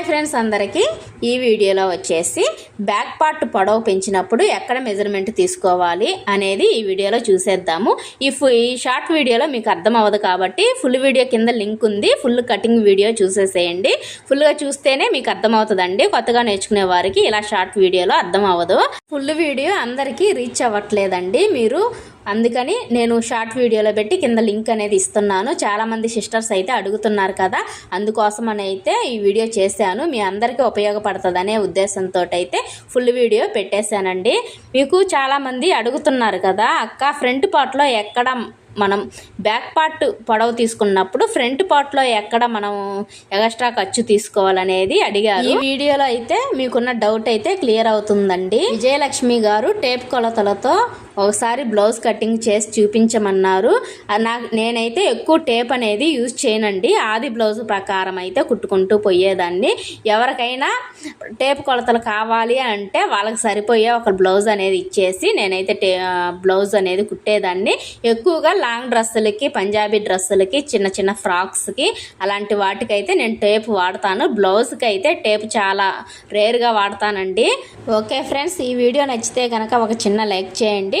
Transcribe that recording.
Hi friends అందరికీ. ఈ వీడియోలో వచ్చేసి బ్యాక్ పార్ట్ పొడవు పెంచినప్పుడు ఎక్కడ మెజర్మెంట్ తీసుకోవాలి అనేది ఈ వీడియోలో చూసేద్దాము. ఈ ఈ షార్ట్ వీడియోలో మీకు అర్థం అవ్వదు కాబట్టి ఫుల్ వీడియో కింద లింక్ ఉంది. ఫుల్ కటింగ్ వీడియో చూసేసేయండి. ఫుల్గా చూస్తేనే మీకు అర్థమవుతుందండి. కొత్తగా నేర్చుకునే వారికి ఇలా షార్ట్ వీడియోలో అర్థం అవ్వదు ఫుల్ వీడియో అందరికీ రీచ్ అవ్వట్లేదండి. మీరు అందుకని నేను షార్ట్ వీడియోలో పెట్టి కింద లింక్ అనేది ఇస్తున్నాను. చాలామంది సిస్టర్స్ అయితే అడుగుతున్నారు కదా అందుకోసం అని అయితే ఈ వీడియో చేశాను. మీ అందరికీ ఉపయోగపడుతుందనే ఉద్దేశంతో అయితే ఫుల్ వీడియో పెట్టేశానండి. మీకు చాలామంది అడుగుతున్నారు కదా అక్క ఫ్రంట్ పార్ట్లో ఎక్కడ మనం బ్యాక్ పార్ట్ పొడవు తీసుకున్నప్పుడు ఫ్రంట్ పార్ట్లో ఎక్కడ మనం ఎక్స్ట్రా ఖర్చు తీసుకోవాలనేది అడిగారు. ఈ వీడియోలో అయితే మీకున్న డౌట్ అయితే క్లియర్ అవుతుందండి. విజయలక్ష్మి గారు టేప్ కొలతలతో ఒకసారి బ్లౌజ్ కటింగ్ చేసి చూపించమన్నారు. నాకు నేనైతే ఎక్కువ టేప్ అనేది యూజ్ చేయనండి. ఆది బ్లౌజ్ ప్రకారం అయితే కుట్టుకుంటూ పోయేదాన్ని. ఎవరికైనా టేప్ కొలతలు కావాలి అంటే వాళ్ళకి సరిపోయే ఒక బ్లౌజ్ అనేది ఇచ్చేసి నేనైతే టే బ్లౌజ్ అనేది కుట్టేదాన్ని. ఎక్కువగా లాంగ్ డ్రెస్సులకి పంజాబీ డ్రెస్సులకి చిన్న చిన్న ఫ్రాక్స్కి అలాంటి వాటికైతే నేను టేప్ వాడతాను. బ్లౌజ్కి అయితే టేప్ చాలా రేర్గా వాడతానండి. ఓకే ఫ్రెండ్స్ ఈ వీడియో నచ్చితే కనుక ఒక చిన్న లైక్ చేయండి.